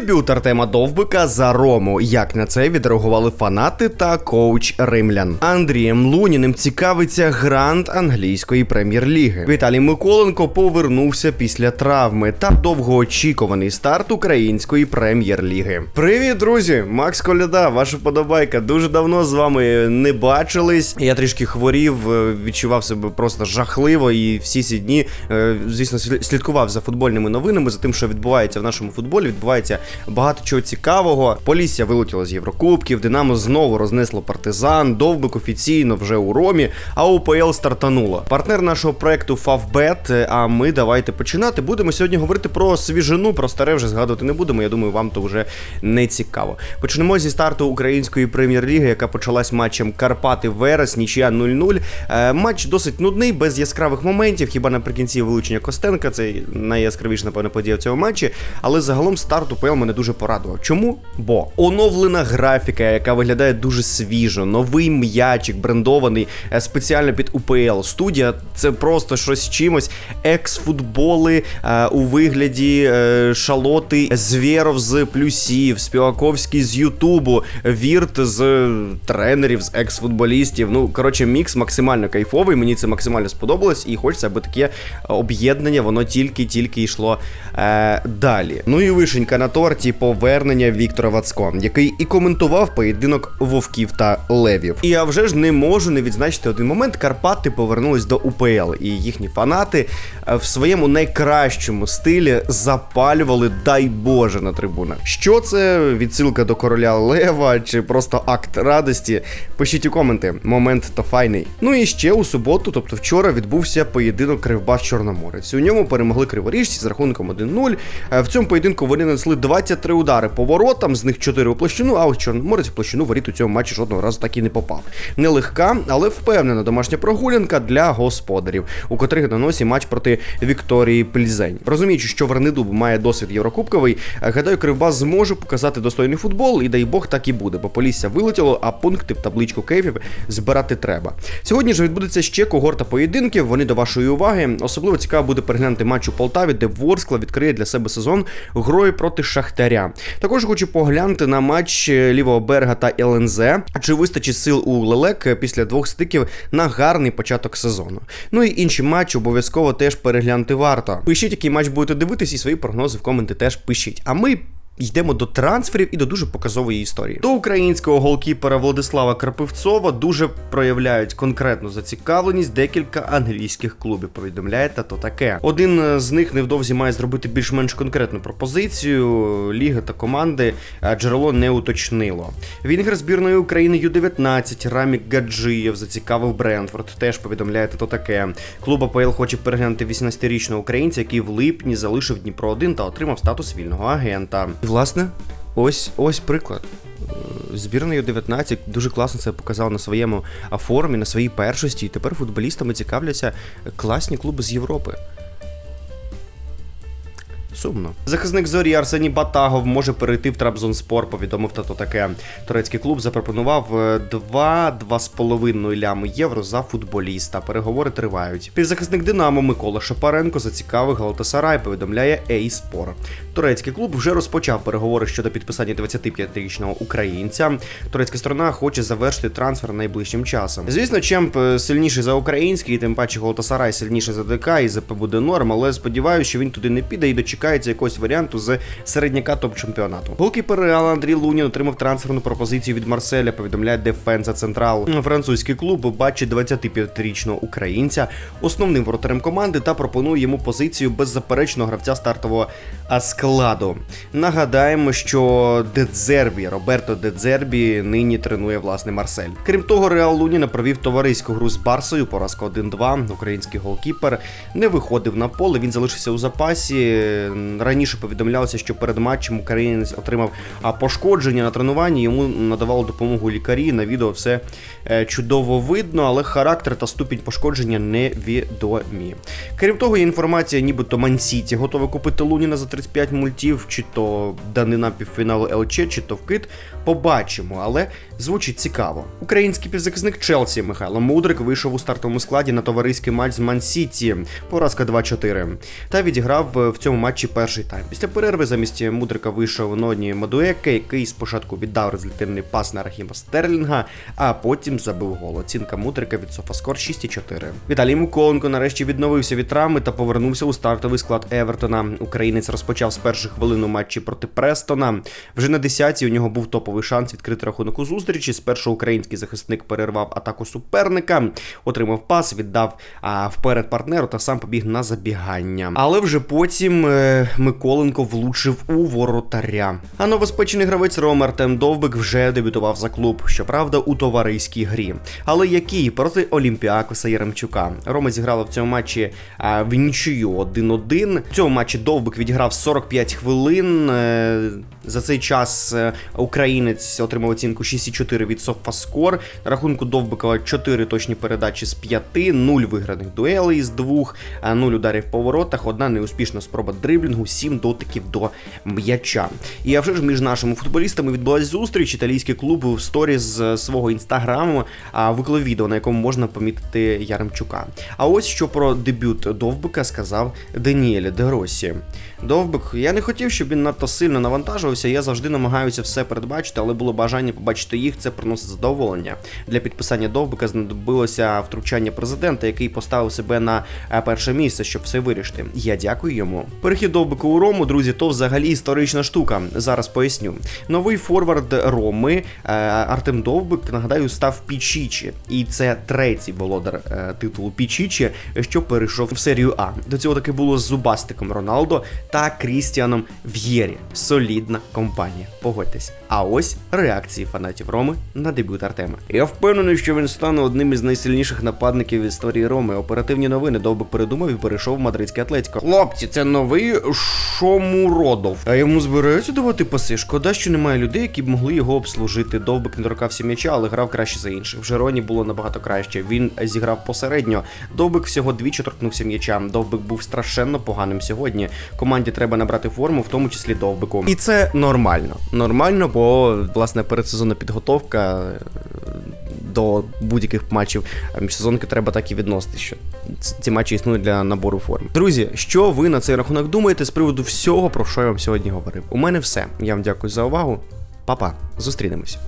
Дебют Артема Довбика за Рому. Як на це відреагували фанати та коуч римлян. Андрієм Луніним цікавиться грант англійської прем'єр-ліги. Віталій Миколенко повернувся після травми та довгоочікуваний старт української прем'єр-ліги. Привіт, друзі! Макс Коляда, ваша подобайка. Дуже давно з вами не бачились. Я трішки хворів, е, відчував себе просто жахливо, і всі ці дні, е, звісно, слід- слідкував за футбольними новинами, за тим, що відбувається в нашому футболі. Відбувається багато чого цікавого. Полісся вилетіло з Єврокубків, Динамо знову рознесло партизан, Довбик офіційно вже у Ромі, а УПЛ стартануло. Партнер нашого проекту Фавбет. А ми давайте починати. Будемо сьогодні говорити про свіжину, про старе вже згадувати не будемо. Я думаю, вам то вже не цікаво. Почнемо зі старту української прем'єр-ліги, яка почалась матчем Карпати Верес, нічия 0-0. Е, матч досить нудний, без яскравих моментів. Хіба наприкінці вилучення Костенка, це найяскравіша, напевно, подія в цьому матчі. Але загалом старт УПЛ мене дуже порадував. Чому? Бо оновлена графіка, яка виглядає дуже свіжо, новий м'ячик, брендований е, спеціально під УПЛ. Студія це просто щось чимось. Екс-футболи е, у вигляді е, шалоти, Звєров з плюсів, Співаковський з Ютубу, Вірт з тренерів, з екс-футболістів. Ну, коротше, мікс максимально кайфовий. Мені це максимально сподобалось, і хочеться, аби таке об'єднання, воно тільки-тільки йшло е, далі. Ну і вишенька на торті повернення Віктора Вацко, який і коментував поєдинок вовків та левів. І я вже ж не можу не відзначити один момент. Карпати повернулись до УПЛ, і їхні фанати е, в своєму найкращому стилі запалювали, дай Боже, на трибунах. Що це? Відсилка до короля Лева чи просто акт радості? Пишіть у коменти. Момент то файний. Ну і ще у суботу, тобто вчора, відбувся поєдинок Кривбас Чорноморець. У ньому перемогли криворіжці з рахунком 1-0. Е, В цьому поєдинку вони нанесли 23 удари по воротам, з них 4 у площину, а ось Чорноморець в площину воріт у цьому матчі жодного разу так і не попав. Нелегка, але впевнена домашня прогулянка для господарів, у котрих на носі матч проти Вікторії Пльзень. Розуміючи, що Вернидуб має досвід єврокубковий, гадаю, Кривбас зможе показати достойний футбол, і дай Бог так і буде, бо Полісся вилетіло, а пункти в табличку кейфів збирати треба. Сьогодні ж відбудеться ще когорта поєдинків. Вони до вашої уваги. Особливо цікаво буде переглянути матч у Полтаві, де Ворскла відкриє для себе сезон грою проти Шахтаря. Також хочу поглянути на матч е, лівого берега та ЛНЗ. Чи вистачить сил у Лелек е, після двох стиків на гарний початок сезону. Ну і інші матчі обов'язково теж переглянути варто. Пишіть, який матч будете дивитись, і свої прогнози в коменти теж пишіть. А ми. Йдемо до трансферів і до дуже показової історії. До українського голкіпера Владислава Крапивцова дуже проявляють конкретну зацікавленість декілька англійських клубів. Повідомляє та то таке. Один з них невдовзі має зробити більш-менш конкретну пропозицію. Ліга та команди е, джерело не уточнило. Вінгер збірної України Ю-19 Рамік Гаджиєв зацікавив Брентфорд. Теж повідомляє та то таке. Клуб АПЛ хоче переглянути 18-річного українця, який в липні залишив Дніпро 1 та отримав статус вільного агента. І власне, ось ось приклад. Е, Збірною 19 дуже класно це показав на своєму формі, на своїй першості, і тепер футболістами цікавляться класні клуби з Європи. Сумно. Захисник зорі Арсеній Батагов може перейти в Трабзонспор, повідомив тато таке. Турецький клуб запропонував е, 2-2,5 лями євро за футболіста. Переговори тривають. Півзахисник Динамо Микола Шапаренко зацікавив Галатасарай, повідомляє Ейспор. Турецький клуб вже розпочав переговори щодо підписання 25-річного українця. Турецька сторона хоче завершити трансфер найближчим часом. Звісно, чемп е, сильніший за український, тим паче Галатасарай сильніше за ДК і ЗП буде норм, але сподіваюся, що він туди не піде і дочекається якогось варіанту з середняка топ-чемпіонату. Голкіпер Реала Андрій Лунін отримав трансферну пропозицію від Марселя, повідомляє Дефенса Централ. Французький клуб бачить 25-річного українця основним воротарем команди та пропонує йому позицію беззаперечного гравця стартового складу. Нагадаємо, що Дедзербі, Роберто Дедзербі нині тренує власне Марсель. Крім того, Реал Луніна провів товариську гру з Барсою, поразка 1-2. Український голкіпер не виходив на поле, він залишився у запасі. Раніше повідомлялося, що перед матчем українець отримав пошкодження на тренуванні. Йому надавали допомогу лікарі. На відео все е, чудово видно, але характер та ступінь пошкодження невідомі. Крім того, є інформація, нібито Мансіті готове купити Луніна за 35 мультів, чи то данина півфіналу ЛЧ, чи то вкид. Побачимо, але звучить цікаво. Український півзахисник Челсі Михайло Мудрик вийшов у стартовому складі на товариський матч з Мансіті. Поразка 2-4. Та відіграв е, в цьому матчі матчі перший тайм. Після перерви замість Мудрика вийшов Ноні Мадуеке, який спочатку віддав результативний пас на Рахіма Стерлінга, а потім забив гол. Оцінка Мудрика від Софаскор 6,4. Віталій Миколенко нарешті відновився від травми та повернувся у стартовий склад Евертона. Українець розпочав з перших хвилин у матчі проти Престона. Вже на 10-й у нього був топовий шанс відкрити рахунок у зустрічі. Спершу український захисник перервав атаку суперника, отримав пас, віддав а, вперед партнеру та сам побіг на забігання. Але вже потім е, Миколенко влучив у воротаря. А новоспечений гравець Ром Артем Довбик вже дебютував за клуб, щоправда, у товариській грі. Але який проти Олімпіакоса Яремчука. Рома зіграла в цьому матчі а, в нічию 1-1. В цьому матчі Довбик відіграв 45 хвилин. Е, За цей час е, українець отримав оцінку 6,4 від Софаскор. На рахунку Довбика 4 точні передачі з 5, 0 виграних дуелей з 2, 0 ударів по воротах, одна неуспішна спроба дриблінгу, 7 дотиків до м'яча. І а вже ж між нашими футболістами відбулася зустріч. Італійський клуб в сторі з свого інстаграму виклав відео, на якому можна помітити Яремчука. А ось що про дебют Довбика сказав Даніель Деросі. Довбик, я не хотів, щоб він надто сильно навантажувався. Я завжди намагаюся все передбачити, але було бажання побачити їх. Це приносить задоволення. Для підписання Довбика знадобилося втручання президента, який поставив себе на е, перше місце, щоб все вирішити. Я дякую йому. Перехід Довбика у Рому, друзі, то взагалі історична штука. Зараз поясню. Новий форвард Роми е, Артем Довбик, нагадаю, став Пічічі, і це третій володар е, титулу Пічічі, що перейшов в серію А. До цього таки було з зубастиком Роналдо та Крістіаном В'єрі. Солідна компанія. Погодьтесь. А ось реакції фанатів Роми на дебют Артема. Я впевнений, що він стане одним із найсильніших нападників в історії Роми. Оперативні новини довбик передумав і перейшов в мадридське Атлетико. Хлопці, це новий Шомуродов. А йому збираються давати паси. Шкода, що немає людей, які б могли його обслужити. Довбик не торкався м'яча, але грав краще за інших. В Жероні було набагато краще. Він зіграв посередньо. Довбик всього двічі торкнувся м'яча. Довбик був страшенно поганим сьогодні. Команді треба набрати форму, в тому числі довбику. І це нормально. Нормально, бо власне передсезонна підготовка е, до будь-яких матчів міжсезонки треба так і відносити, що ці матчі існують для набору форми. Друзі, що ви на цей рахунок думаєте з приводу всього, про що я вам сьогодні говорив? У мене все. Я вам дякую за увагу. Па-па, зустрінемось.